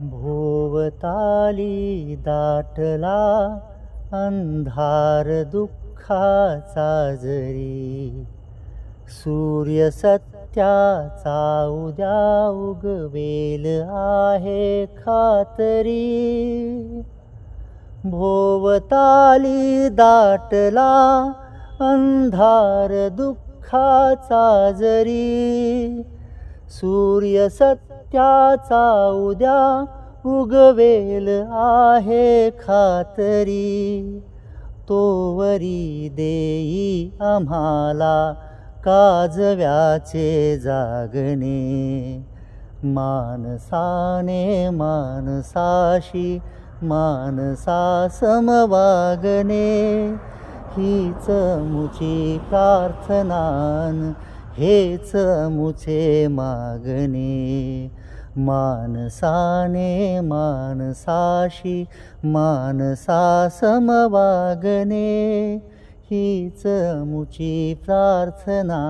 भोवताली दाटला अंधार दुःखाचा जरी. सूर्य सत्याचा उद्या उगवेल आहे खातरी. भोवताली दाटला अंधार दुःखाचा जरी. सूर्य त्याचा उद्या उगवेल आहे खातरी. तोवरी देई आम्हाला काजव्याचे जागणे. मानसाने मानसाशी मानसा समवागणे हीच मुची प्रार्थनान हेच मुचे मागणे मानसाने मानसाशी मानसा समवागणे हीच मुची प्रार्थना.